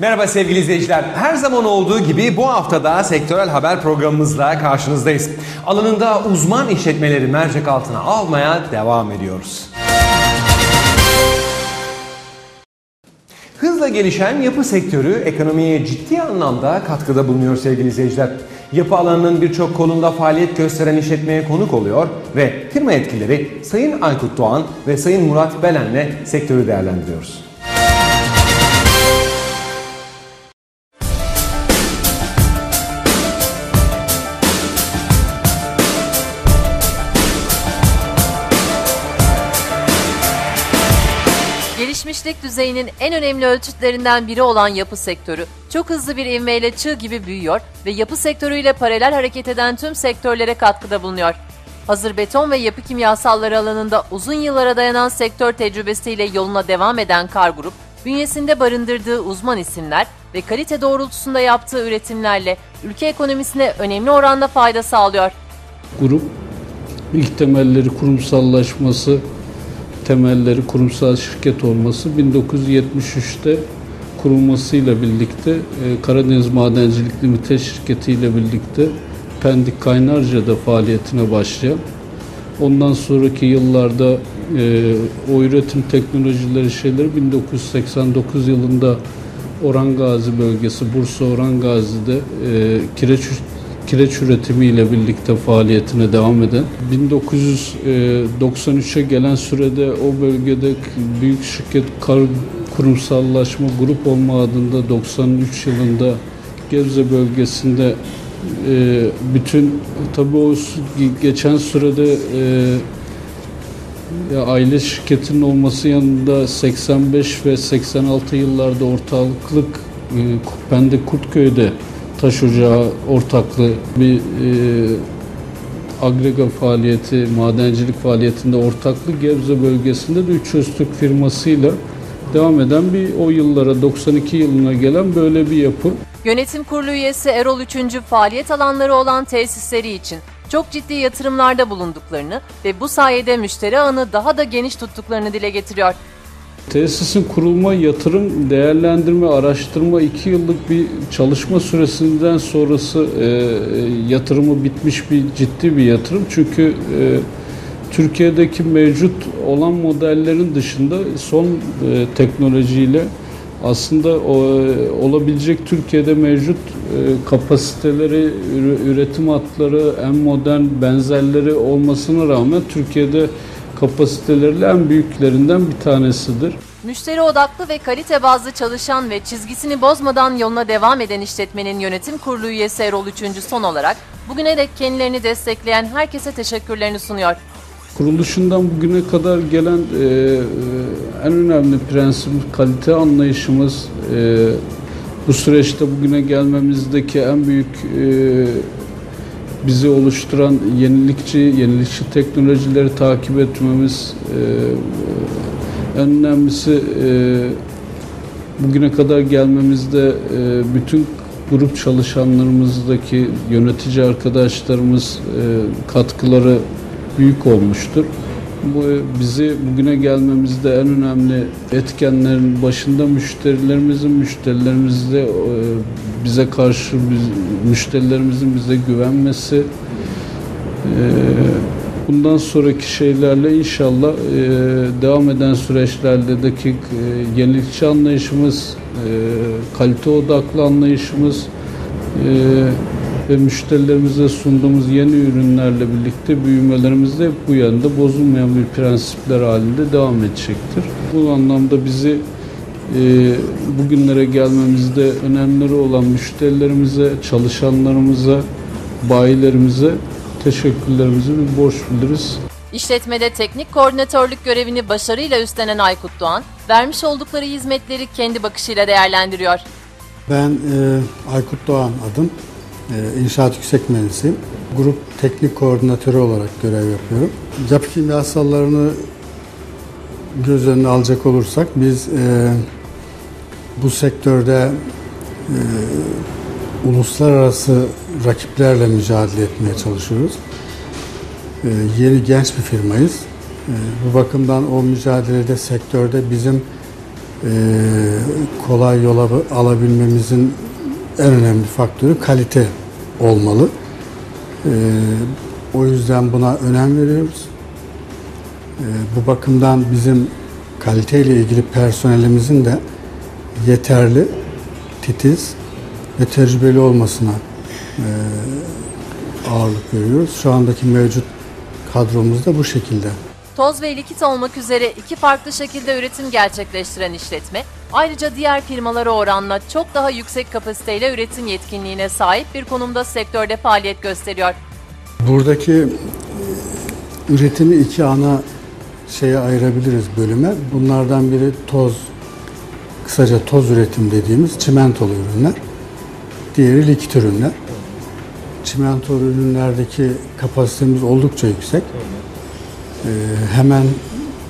Merhaba sevgili izleyiciler. Her zaman olduğu gibi bu haftada sektörel haber programımızla karşınızdayız. Alanında uzman işletmeleri mercek altına almaya devam ediyoruz. Hızla gelişen yapı sektörü ekonomiye ciddi anlamda katkıda bulunuyor sevgili izleyiciler. Yapı alanının birçok kolunda faaliyet gösteren işletmeye konuk oluyor ve firma etkileri Sayın Aykut Doğan ve Sayın Murat Belen'le sektörü değerlendiriyoruz. Gelişmişlik düzeyinin en önemli ölçütlerinden biri olan yapı sektörü çok hızlı bir ivmeyle çığ gibi büyüyor ve yapı sektörüyle paralel hareket eden tüm sektörlere katkıda bulunuyor. Hazır beton ve yapı kimyasalları alanında uzun yıllara dayanan sektör tecrübesiyle yoluna devam eden Kar Grup, bünyesinde barındırdığı uzman isimler ve kalite doğrultusunda yaptığı üretimlerle ülke ekonomisine önemli oranda fayda sağlıyor. Grup ilk temelleri kurumsallaşması, temelleri kurumsal şirket olması 1973'te kurulmasıyla birlikte e, Karadeniz Madencilik Limited şirketi ile birlikte Pendik Kaynarca'da faaliyetine başlayan ondan sonraki yıllarda e, o üretim teknolojileri şeyleri 1989 yılında Orhan Gazi bölgesi Bursa Orhan Gazi'de e, kireç kireç üretimiyle birlikte faaliyetine devam eden 1993'e gelen sürede o bölgede büyük şirket kar kurumsallaşma grup olma adında 93 yılında Gebze bölgesinde e, bütün tabi o geçen sürede e, ya aile şirketinin olması yanında 85 ve 86 yıllarda ortaklık e, Pendek Kurtköy'de taş ocağı ortaklı bir e, agrega faaliyeti, madencilik faaliyetinde ortaklı Gebze bölgesinde de Üç Öztürk firmasıyla devam eden bir o yıllara 92 yılına gelen böyle bir yapı. Yönetim Kurulu üyesi Erol 3. faaliyet alanları olan tesisleri için çok ciddi yatırımlarda bulunduklarını ve bu sayede müşteri ağını daha da geniş tuttuklarını dile getiriyor. Tesisin kurulma, yatırım, değerlendirme, araştırma iki yıllık bir çalışma süresinden sonrası e, yatırımı bitmiş bir ciddi bir yatırım. Çünkü e, Türkiye'deki mevcut olan modellerin dışında son e, teknolojiyle aslında o, olabilecek Türkiye'de mevcut e, kapasiteleri, üretim hatları, en modern benzerleri olmasına rağmen Türkiye'de kapasiteleriyle en büyüklerinden bir tanesidir. Müşteri odaklı ve kalite bazlı çalışan ve çizgisini bozmadan yoluna devam eden işletmenin yönetim kurulu üyesi Erol 3. son olarak bugüne dek kendilerini destekleyen herkese teşekkürlerini sunuyor. Kuruluşundan bugüne kadar gelen e, e en önemli prensip kalite anlayışımız. E, bu süreçte bugüne gelmemizdeki en büyük e, bizi oluşturan yenilikçi, yenilikçi teknolojileri takip etmemiz e, en önemlisi e, bugüne kadar gelmemizde e, bütün grup çalışanlarımızdaki yönetici arkadaşlarımız e, katkıları büyük olmuştur. Bu bizi bugüne gelmemizde en önemli etkenlerin başında müşterilerimizin müşterilerimizde e, bize karşı biz, müşterilerimizin bize güvenmesi bundan sonraki şeylerle inşallah devam eden süreçlerdeki yenilikçi anlayışımız, kalite odaklı anlayışımız ve müşterilerimize sunduğumuz yeni ürünlerle birlikte büyümelerimiz de bu yönde bozulmayan bir prensipler halinde devam edecektir. Bu anlamda bizi bugünlere gelmemizde önemleri olan müşterilerimize, çalışanlarımıza, bayilerimize teşekkürlerimizi bir borç biliriz. İşletmede teknik koordinatörlük görevini başarıyla üstlenen Aykut Doğan, vermiş oldukları hizmetleri kendi bakışıyla değerlendiriyor. Ben e, Aykut Doğan adım. E, inşaat yüksek mühendisiyim. Grup teknik koordinatörü olarak görev yapıyorum. Yapı kimyasallarını göz önüne alacak olursak biz e, bu sektörde e, uluslararası rakiplerle mücadele etmeye çalışıyoruz. E, yeni genç bir firmayız. E, bu bakımdan o mücadelede sektörde bizim e, kolay yola alabilmemizin en önemli faktörü kalite olmalı. E, o yüzden buna önem veriyoruz. E, bu bakımdan bizim kaliteyle ilgili personelimizin de yeterli, titiz ve tecrübeli olmasına e, ağırlık veriyoruz. Şu andaki mevcut kadromuz da bu şekilde. Toz ve likit olmak üzere iki farklı şekilde üretim gerçekleştiren işletme, ayrıca diğer firmalara oranla çok daha yüksek kapasiteyle üretim yetkinliğine sahip bir konumda sektörde faaliyet gösteriyor. Buradaki e, üretimi iki ana şeye ayırabiliriz bölüme. Bunlardan biri toz, kısaca toz üretim dediğimiz çimentolu ürünler. Diğeri likit ürünler. Çimentolu ürünlerdeki kapasitemiz oldukça yüksek. Ee, hemen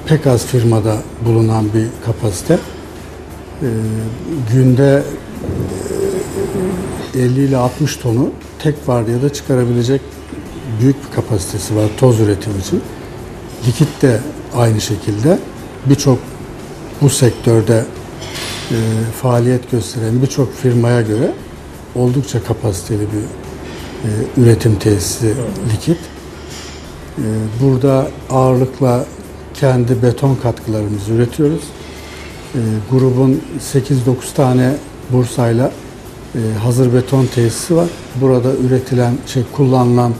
pek az firmada bulunan bir kapasite. Ee, günde e, 50 ile 60 tonu tek vardiyada çıkarabilecek büyük bir kapasitesi var toz üretim için. Likit de aynı şekilde birçok bu sektörde e, faaliyet gösteren birçok firmaya göre oldukça kapasiteli bir e, üretim tesisi likit. E, burada ağırlıkla kendi beton katkılarımızı üretiyoruz. E, grubun 8-9 tane bursayla e, hazır beton tesisi var. Burada üretilen, şey kullanılan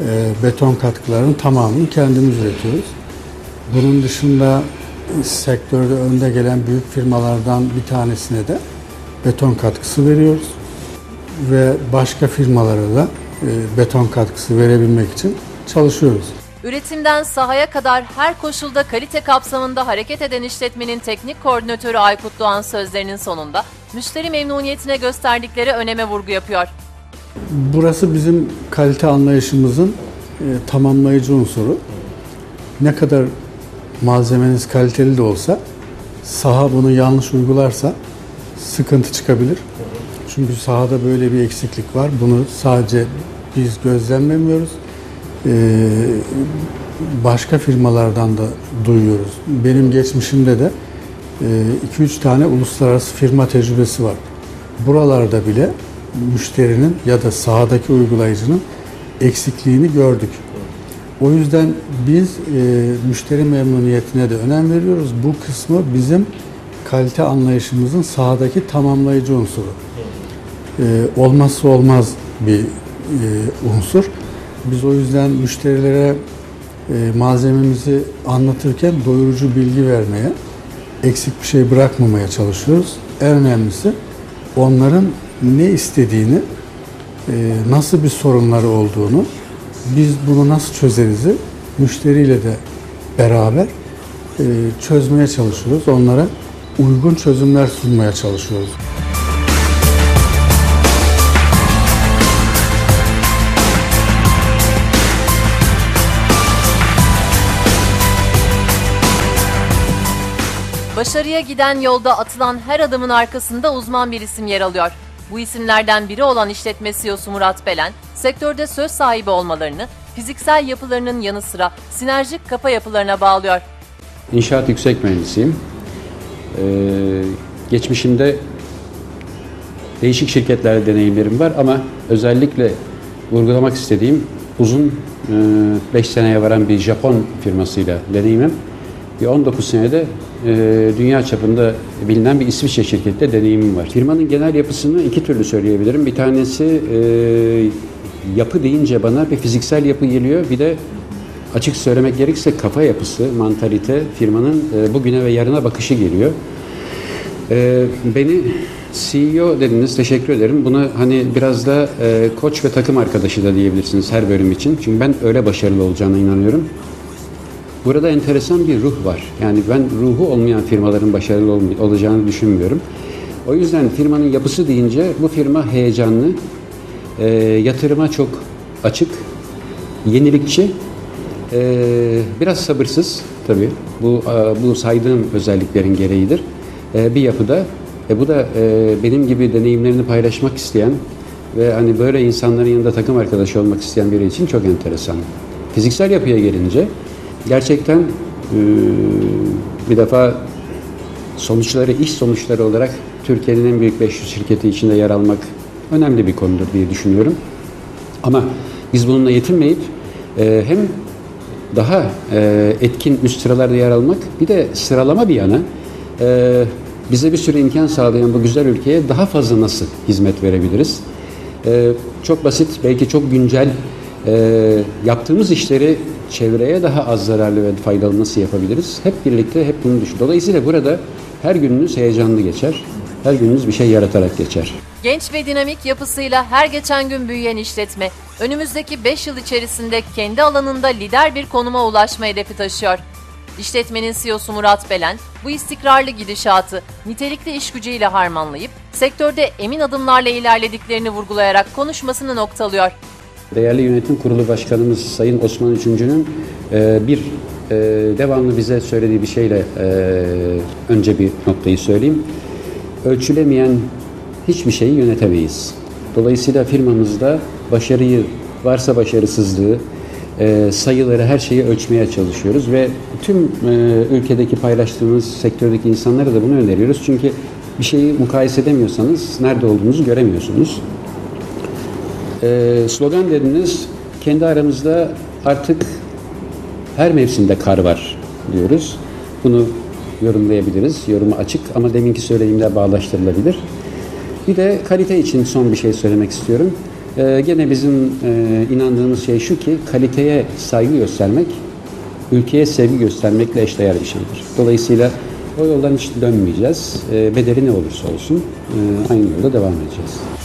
e, beton katkılarının tamamını kendimiz üretiyoruz. Bunun dışında sektörde önde gelen büyük firmalardan bir tanesine de beton katkısı veriyoruz ve başka firmalara da e, beton katkısı verebilmek için çalışıyoruz. Üretimden sahaya kadar her koşulda kalite kapsamında hareket eden işletmenin teknik koordinatörü Aykut Doğan sözlerinin sonunda müşteri memnuniyetine gösterdikleri öneme vurgu yapıyor. Burası bizim kalite anlayışımızın e, tamamlayıcı unsuru. Ne kadar malzemeniz kaliteli de olsa saha bunu yanlış uygularsa sıkıntı çıkabilir. Çünkü sahada böyle bir eksiklik var. Bunu sadece biz gözlemlemiyoruz. Ee, başka firmalardan da duyuyoruz. Benim geçmişimde de 2-3 tane uluslararası firma tecrübesi var. Buralarda bile müşterinin ya da sahadaki uygulayıcının eksikliğini gördük. O yüzden biz e, müşteri memnuniyetine de önem veriyoruz. Bu kısmı bizim kalite anlayışımızın sahadaki tamamlayıcı unsuru. E, olmazsa olmaz bir e, unsur. Biz o yüzden müşterilere e, malzememizi anlatırken doyurucu bilgi vermeye, eksik bir şey bırakmamaya çalışıyoruz. En önemlisi onların ne istediğini, e, nasıl bir sorunları olduğunu, biz bunu nasıl çözerizi müşteriyle de beraber e, çözmeye çalışıyoruz. Onlara uygun çözümler sunmaya çalışıyoruz. Başarıya giden yolda atılan her adımın arkasında uzman bir isim yer alıyor. Bu isimlerden biri olan işletme CEO'su Murat Belen, sektörde söz sahibi olmalarını fiziksel yapılarının yanı sıra sinerjik kafa yapılarına bağlıyor. İnşaat yüksek mühendisiyim. Ee, geçmişimde değişik şirketlerde deneyimlerim var ama özellikle vurgulamak istediğim uzun 5 e, seneye varan bir Japon firmasıyla deneyimim. Bir 19 senede e, dünya çapında bilinen bir İsviçre şirkette deneyimim var. Firmanın genel yapısını iki türlü söyleyebilirim. Bir tanesi e, yapı deyince bana bir fiziksel yapı geliyor. Bir de açık söylemek gerekirse kafa yapısı, mantalite firmanın e, bugüne ve yarına bakışı geliyor. Beni CEO dediniz, teşekkür ederim. Bunu hani biraz da e, koç ve takım arkadaşı da diyebilirsiniz her bölüm için. Çünkü ben öyle başarılı olacağına inanıyorum. Burada enteresan bir ruh var. Yani ben ruhu olmayan firmaların başarılı ol olacağını düşünmüyorum. O yüzden firmanın yapısı deyince bu firma heyecanlı, e, yatırıma çok açık, yenilikçi, e, biraz sabırsız tabii. Bu e, bu saydığım özelliklerin gereğidir. E, bir yapıda. E, bu da e, benim gibi deneyimlerini paylaşmak isteyen ve hani böyle insanların yanında takım arkadaşı olmak isteyen biri için çok enteresan. Fiziksel yapıya gelince gerçekten bir defa sonuçları, iş sonuçları olarak Türkiye'nin en büyük 500 şirketi içinde yer almak önemli bir konudur diye düşünüyorum. Ama biz bununla yetinmeyip hem daha etkin üst sıralarda yer almak bir de sıralama bir yana bize bir sürü imkan sağlayan bu güzel ülkeye daha fazla nasıl hizmet verebiliriz? Çok basit, belki çok güncel yaptığımız işleri çevreye daha az zararlı ve faydalı nasıl yapabiliriz? Hep birlikte hep bunu düşün. Dolayısıyla burada her gününüz heyecanlı geçer. Her gününüz bir şey yaratarak geçer. Genç ve dinamik yapısıyla her geçen gün büyüyen işletme, önümüzdeki 5 yıl içerisinde kendi alanında lider bir konuma ulaşma hedefi taşıyor. İşletmenin CEO'su Murat Belen, bu istikrarlı gidişatı nitelikli iş gücüyle harmanlayıp, sektörde emin adımlarla ilerlediklerini vurgulayarak konuşmasını noktalıyor. Değerli Yönetim Kurulu Başkanımız Sayın Osman Üçüncü'nün e, bir e, devamlı bize söylediği bir şeyle e, önce bir noktayı söyleyeyim. Ölçülemeyen hiçbir şeyi yönetemeyiz. Dolayısıyla firmamızda başarıyı, varsa başarısızlığı, sayıları, her şeyi ölçmeye çalışıyoruz ve tüm ülkedeki paylaştığımız sektördeki insanlara da bunu öneriyoruz. Çünkü bir şeyi mukayese edemiyorsanız nerede olduğunuzu göremiyorsunuz. Ee, slogan dediniz, kendi aramızda artık her mevsimde kar var diyoruz. Bunu yorumlayabiliriz, yoruma açık ama deminki söylediğimle bağlaştırılabilir. Bir de kalite için son bir şey söylemek istiyorum. Ee, gene bizim e, inandığımız şey şu ki kaliteye saygı göstermek, ülkeye sevgi göstermekle eşdeğer bir şeydir. Dolayısıyla o yoldan hiç dönmeyeceğiz. Ee, bedeli ne olursa olsun e, aynı yolda devam edeceğiz.